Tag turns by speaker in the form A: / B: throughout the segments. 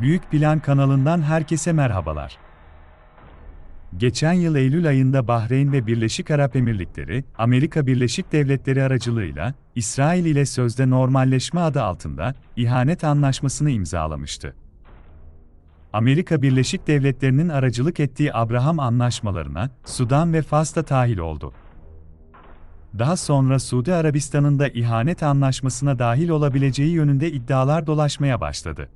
A: Büyük Plan kanalından herkese merhabalar. Geçen yıl Eylül ayında Bahreyn ve Birleşik Arap Emirlikleri, Amerika Birleşik Devletleri aracılığıyla İsrail ile sözde normalleşme adı altında ihanet anlaşmasını imzalamıştı. Amerika Birleşik Devletleri'nin aracılık ettiği Abraham anlaşmalarına Sudan ve Fas da tahil oldu. Daha sonra Suudi Arabistan'ın da ihanet anlaşmasına dahil olabileceği yönünde iddialar dolaşmaya başladı.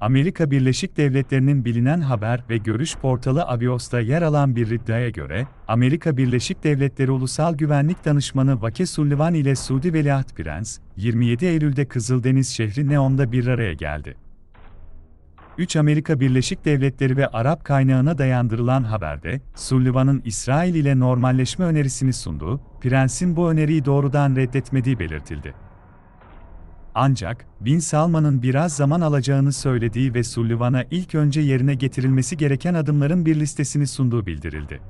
A: Amerika Birleşik Devletleri'nin bilinen haber ve görüş portalı Avios'ta yer alan bir iddiaya göre, Amerika Birleşik Devletleri Ulusal Güvenlik Danışmanı Vake Sullivan ile Suudi Veliaht Prens, 27 Eylül'de Kızıldeniz şehri Neom'da bir araya geldi. 3 Amerika Birleşik Devletleri ve Arap kaynağına dayandırılan haberde, Sullivan'ın İsrail ile normalleşme önerisini sunduğu, Prens'in bu öneriyi doğrudan reddetmediği belirtildi. Ancak, Bin Salman'ın biraz zaman alacağını söylediği ve Sullivan'a ilk önce yerine getirilmesi gereken adımların bir listesini sunduğu bildirildi.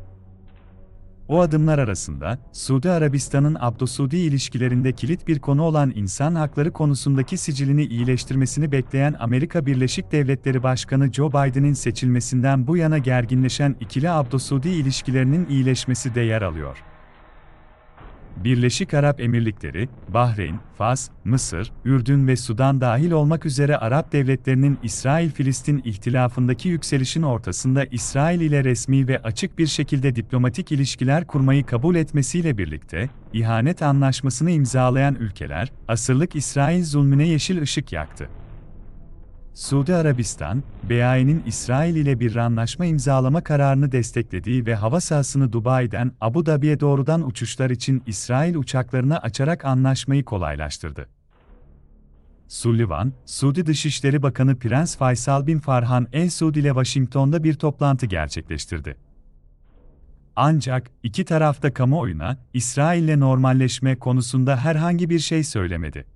A: O adımlar arasında, Suudi Arabistan'ın Abdo-Suudi ilişkilerinde kilit bir konu olan insan hakları konusundaki sicilini iyileştirmesini bekleyen Amerika Birleşik Devletleri Başkanı Joe Biden'in seçilmesinden bu yana gerginleşen ikili Abdo-Suudi ilişkilerinin iyileşmesi de yer alıyor. Birleşik Arap Emirlikleri, Bahreyn, Fas, Mısır, Ürdün ve Sudan dahil olmak üzere Arap devletlerinin İsrail-Filistin ihtilafındaki yükselişin ortasında İsrail ile resmi ve açık bir şekilde diplomatik ilişkiler kurmayı kabul etmesiyle birlikte, ihanet anlaşmasını imzalayan ülkeler, asırlık İsrail zulmüne yeşil ışık yaktı. Suudi Arabistan, BAE'nin İsrail ile bir anlaşma imzalama kararını desteklediği ve hava sahasını Dubai'den Abu Dhabi'ye doğrudan uçuşlar için İsrail uçaklarına açarak anlaşmayı kolaylaştırdı. Sullivan, Suudi Dışişleri Bakanı Prens Faysal bin Farhan El Suud ile Washington'da bir toplantı gerçekleştirdi. Ancak iki tarafta kamuoyuna İsrail'le normalleşme konusunda herhangi bir şey söylemedi.